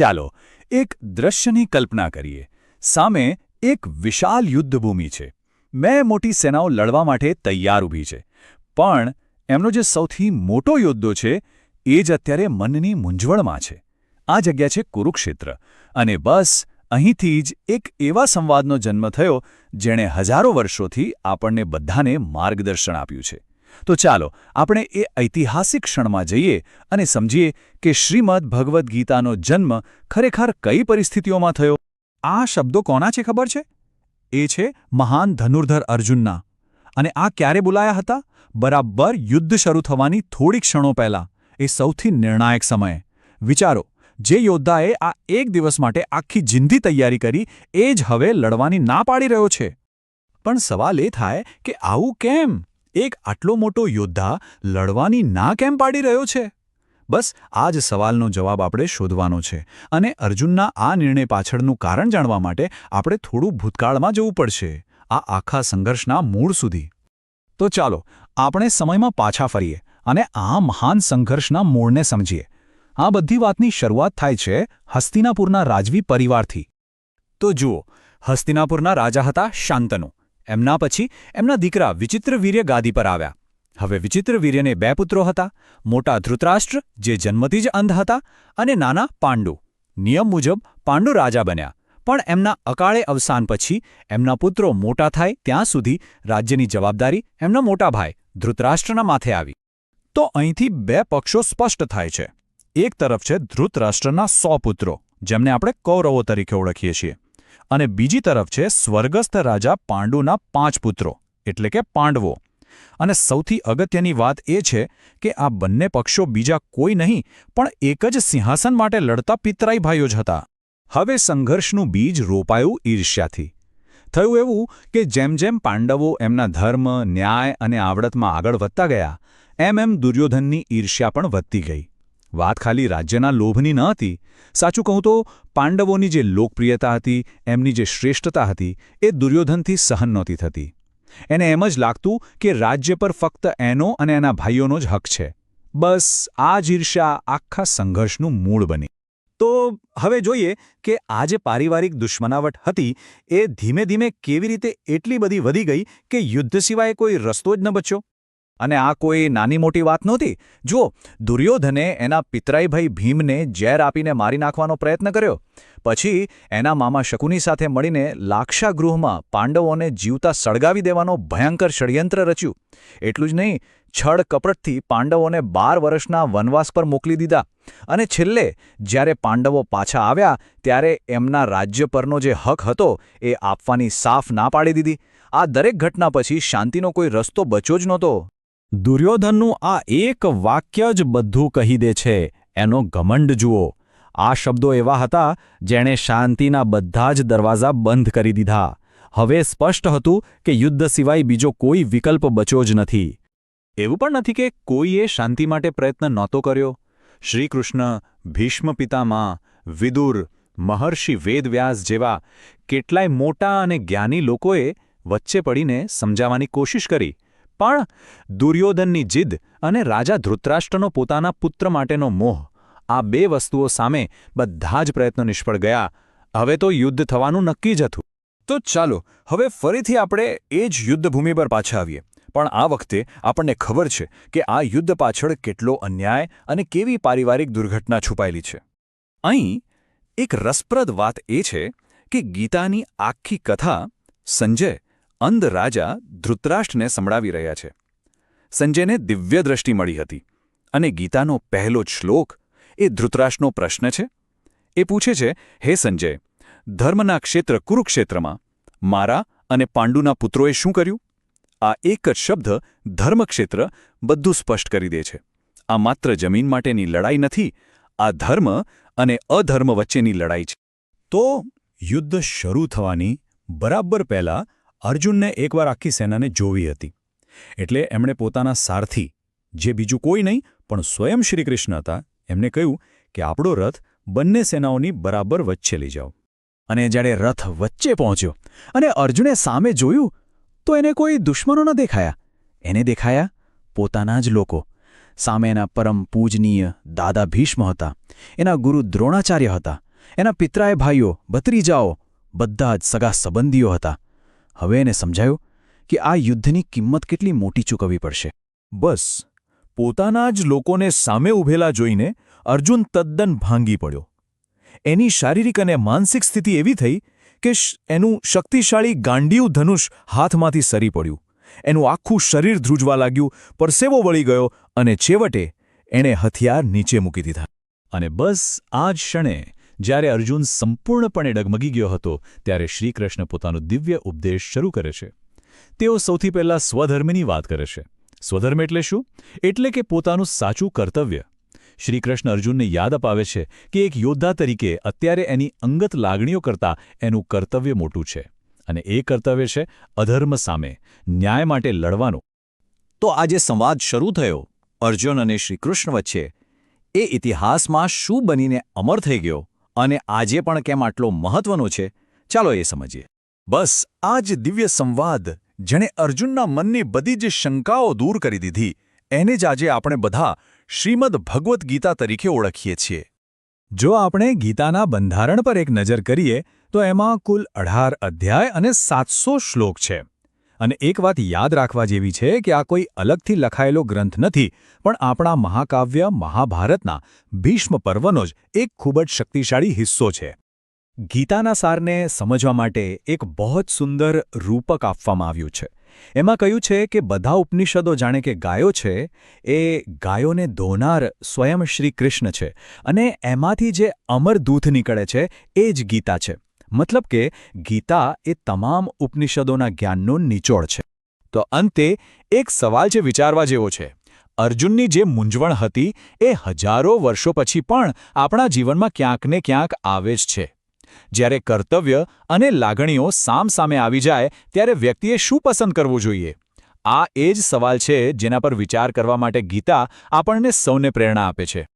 ચાલો એક દ્રશ્યની કલ્પના કરીએ. સામે એક વિશાલ યુદ્ધભૂમિ છે. બે મોટી સેનાઓ લડવા માટે તૈયાર ઊભી છે. પણ એમનો જે સૌથી મોટો યોદ્ધો છે, એ જ અત્યારે મનની મૂંઝવણમાં છે. આ જગ્યા છે કુરુક્ષેત્ર. અને બસ, અહીંથી જ એક એવા સંવાદનો જન્મ થયો, જેણે હજારો વર્ષોથી આપણને બધાને માર્ગદર્શન આપ્યું છે. તો ચાલો આપણે એ ઐતિહાસિક ક્ષણમાં જઈએ અને સમજીએ કે શ્રીમદ ભગવદ્ ગીતાનો જન્મ ખરેખર કઈ પરિસ્થિતિઓમાં થયો? આ શબ્દો કોના છે ખબર છે? એ છે મહાન ધનુર્ધર અર્જુનના. અને આ ક્યારે બોલાયા હતા? બરાબર યુદ્ધ શરૂ થવાની થોડી ક્ષણો પહેલાં. એ સૌથી નિર્ણાયક સમયે. વિચારો, જે યોદ્ધાએ આ એક દિવસ માટે આખી જિંદગી તૈયારી કરી, એ જ હવે લડવાની ના પાડી રહ્યો છે. પણ સવાલ એ થાય કે આવું કેમ? એક આટલો મોટો યોદ્ધા લડવાની ના કેમ પાડી રહ્યો છે? બસ, આ જ સવાલનો જવાબ આપણે શોધવાનો છે અને અર્જુનના આ નિર્ણય પાછળનું કારણ જાણવા માટે આપણે થોડું ભૂતકાળમાં જવું પડશે, આ આખા સંઘર્ષના મૂળ સુધી. તો ચાલો, આપણે સમયમાં પાછા ફરીએ અને આ મહાન સંઘર્ષના મૂળને સમજીએ. આ બધી વાતની શરૂઆત થાય છે હસ્તિનાપુરના રાજવી પરિવારથી. તો જુઓ, હસ્તિનાપુરના રાજા હતા શાંતનુ. એમના પછી એમના દીકરા વિચિત્રવીર્ય ગાદી પર આવ્યા. હવે વિચિત્રવીર્યને બે પુત્રો હતા, મોટા ધૃતરાષ્ટ્ર, જે જન્મથી જ અંધ હતા, અને નાના પાંડુ. નિયમ મુજબ પાંડુ રાજા બન્યા, પણ એમના અકાળે અવસાન પછી એમના પુત્રો મોટા થાય ત્યાં સુધી રાજ્યની જવાબદારી એમના મોટા ભાઈ ધૃતરાષ્ટ્રના માથે આવી. તો અહીંથી બે પક્ષો સ્પષ્ટ થાય છે. એક તરફ છે ધૃતરાષ્ટ્રના સો પુત્રો, જેમને આપણે કૌરવો તરીકે ઓળખીએ છીએ. અને બીજી તરફ છે સ્વર્ગસ્થ રાજા પાંડુના પાંચ પુત્રો, એટલે કે પાંડવો. અને સૌથી અગત્યની વાત એ છે કે આ બંને પક્ષો બીજા કોઈ નહીં, પણ એક જ સિંહાસન માટે લડતા પિતરાઈ ભાઈઓ જ હતા. હવે સંઘર્ષનું બીજ રોપાયું ઈર્ષ્યાથી. થયું એવું કે જેમ જેમ પાંડવો એમના ધર્મ, ન્યાય અને આવડતમાં આગળ વધતા ગયા, એમ એમ દુર્યોધનની ઈર્ષ્યા પણ વધતી ગઈ. વાત ખાલી રાજ્યના લોભની ન હતી. સાચું કહું તો, પાંડવોની જે લોકપ્રિયતા હતી, એમની જે શ્રેષ્ઠતા હતી, એ દુર્યોધનથી સહન નહોતી થતી. એને એમ જ લાગતું કે રાજ્ય પર ફક્ત એનો અને એના ભાઈઓનો જ હક છે. બસ, આ જ ઈર્ષા આખા સંઘર્ષનું મૂળ બની. તો, હવે જોઈએ કે આ જે પારિવારિક દુશ્મનાવટ હતી, એ ધીમે ધીમે કેવી રીતે એટલી બધી વધી ગઈ કે યુદ્ધ સિવાય કોઈ રસ્તો જ ન બચ્યો? અને આ કોઈ નાની મોટી વાત નહોતી? જુઓ, દુર્યોધને એના પિતરાઈભાઈ ભીમને ઝેર આપીને મારી નાખવાનો પ્રયત્ન કર્યો. પછી એના મામા શકુની સાથે મળીને લાક્ષાગૃહમાં પાંડવોને જીવતા સળગાવી દેવાનો ભયંકર ષડયંત્ર રચ્યું. એટલું જ નહીં, છળ કપટથી પાંડવોને બાર વર્ષના વનવાસ પર મોકલી દીધા. અને છેલ્લે, જ્યારે પાંડવો પાછા આવ્યા, ત્યારે એમના રાજ્ય પરનો જે હક હતો, એ આપવાની સાફ ના પાડી દીધી. આ દરેક ઘટના પછી શાંતિનો કોઈ રસ્તો બચ્યો જ નહોતો. દુર્યોધનનું આ એક વાક્ય જ બધું કહી દે છે. એનો ઘમંડ જુઓ. આ શબ્દો એવા હતા જેણે શાંતિના બધા જ દરવાજા બંધ કરી દીધા. હવે સ્પષ્ટ હતું કે યુદ્ધ સિવાય બીજો કોઈ વિકલ્પ બચ્યો જ નથી. એવું પણ નથી કે કોઈએ શાંતિ માટે પ્રયત્ન નહોતો કર્યો. શ્રીકૃષ્ણ, ભીષ્મ પિતામાં, વિદુર, મહર્ષિ વેદવ્યાસ જેવા કેટલાય મોટા અને જ્ઞાની લોકોએ વચ્ચે પડીને સમજાવવાની કોશિશ કરી. પણ દુર્યોધનની જીદ અને રાજા ધૃતરાષ્ટ્રનો પોતાના પુત્ર માટેનો મોહ, આ બે વસ્તુઓ સામે બધા જ પ્રયત્નો નિષ્ફળ ગયા. હવે તો યુદ્ધ થવાનું નક્કી જ હતું. તો ચાલો, હવે ફરીથી આપણે એ જ યુદ્ધભૂમિ પર પાછા આવીએ. પણ આ વખતે આપણને ખબર છે કે આ યુદ્ધ પાછળ કેટલો અન્યાય અને કેવી પારિવારિક દુર્ઘટના છુપાયેલી છે. અહીં એક રસપ્રદ વાત એ છે કે ગીતાની આખી કથા સંજય અંધ રાજા ધૃતરાષ્ટ્રને સંભળાવી રહ્યા છે. સંજયને દિવ્ય દ્રષ્ટિ મળી હતી અને ગીતાનો પહેલો શ્લોક એ ધૃતરાષ્ટ્રનો પ્રશ્ન છે? એ પૂછે છે, હે સંજય, ધર્મના ક્ષેત્ર કુરુક્ષેત્રમાં મારા અને પાંડુના પુત્રોએ શું કર્યું? આ એક જ શબ્દ ધર્મક્ષેત્ર બધું સ્પષ્ટ કરી દે છે. આ માત્ર જમીન માટેની લડાઈ નથી, આ ધર્મ અને અધર્મ વચ્ચેની લડાઈ છે. તો યુદ્ધ શરૂ થવાની બરાબર પહેલાં અર્જુનને એકવાર આખી સેનાને જોવી હતી. એટલે એમણે પોતાના સારથી, જે બીજું કોઈ નહીં, પણ સ્વયં શ્રીકૃષ્ણ હતા, એમને કહ્યું કે આપણો રથ બંને સેનાઓની બરાબર વચ્ચે લઈ જાઓ. અને જ્યારે રથ વચ્ચે પહોંચ્યો અને અર્જુને સામે જોયું, તો એને કોઈ દુશ્મનો ન દેખાયા. એને દેખાયા પોતાના જ લોકો. સામે એના પરમ પૂજનીય દાદા ભીષ્મ હતા. એના ગુરુ દ્રોણાચાર્ય હતા. એના પિતરાય ભાઈઓ, ભત્રીજાઓ, બધા જ સગા સંબંધીઓ હતા. હવે એને સમજાયું કે આ યુદ્ધની કિંમત કેટલી મોટી ચૂકવવી પડશે. બસ, પોતાના જ લોકોને સામે ઊભેલા જોઈને અર્જુન તદ્દન ભાંગી પડ્યો. એની શારીરિક અને માનસિક સ્થિતિ એવી થઈ કે એનું શક્તિશાળી ગાંડીયું ધનુષ હાથમાંથી સરી પડ્યું. એનું આખું શરીર ધ્રુજવા લાગ્યું, પરસેવો વળી ગયો અને છેવટે એણે હથિયાર નીચે મૂકી દીધા. અને બસ, આ જ ક્ષણે જ્યારે અર્જુન સંપૂર્ણપણે ડગમગી ગયો હતો, ત્યારે શ્રીકૃષ્ણ પોતાનો દિવ્ય ઉપદેશ શરૂ કરે છે. તેઓ સૌથી પહેલાં સ્વધર્મની વાત કરે છે. સ્વધર્મ એટલે શું? એટલે કે પોતાનું સાચું કર્તવ્ય. શ્રીકૃષ્ણ અર્જુનને યાદ અપાવે છે કે એક યોદ્ધા તરીકે અત્યારે એની અંગત લાગણીઓ કરતાં એનું કર્તવ્ય મોટું છે. અને એ કર્તવ્ય છે અધર્મ સામે, ન્યાય માટે લડવાનું. તો આજે સંવાદ શરૂ થયો. અર્જુન અને શ્રીકૃષ્ણ વચ્ચે. એ ઇતિહાસમાં શું બનીને અમર થઈ ગયો? અને આજે પણ કેમ આટલો મહત્વનો છે? ચાલો એ સમજીએ. બસ આ જ દિવ્ય સંવાદ, જેણે અર્જુનના મનની બધી જ શંકાઓ દૂર કરી દીધી, એને જ આજે આપણે બધા શ્રીમદ ભગવદ્ ગીતા તરીકે ઓળખીએ છીએ. જો આપણે ગીતાના બંધારણ પર એક નજર કરીએ, તો એમાં કુલ અઢાર અધ્યાય અને સાતસો શ્લોક છે. અને એક વાત યાદ રાખવા જેવી છે કે આ કોઈ અલગથી લખાયેલો ગ્રંથ નથી, પણ આપણા મહાકાવ્ય મહાભારતના ભીષ્મ પર્વનો જ એક ખૂબ જ શક્તિશાળી હિસ્સો છે. ગીતાના સારને સમજવા માટે એક બહુ જ સુંદર રૂપક આપવામાં આવ્યું છે. એમાં કહ્યું છે કે બધા ઉપનિષદો જાણે કે ગાયો છે, એ ગાયોને ધોનાર સ્વયં શ્રી કૃષ્ણ છે અને એમાંથી જે અમર દૂધ નીકળે છે, એ જ ગીતા છે. મતલબ કે ગીતા એ તમામ ઉપનિષદોના જ્ઞાનનો નિચોડ છે. તો અંતે એક સવાલ છે વિચારવા જેવો છે. અર્જુનની જે મૂંઝવણ હતી એ હજારો વર્ષો પછી પણ આપણા જીવનમાં ક્યાંક ને ક્યાંક આવે જ છે. જ્યારે કર્તવ્ય અને લાગણીઓ સામસામે આવી જાય ત્યારે વ્યક્તિએ શું પસંદ કરવું જોઈએ? આ એ જ સવાલ છે જેના પર વિચાર કરવા માટે ગીતા આપણને સૌને પ્રેરણા આપે છે.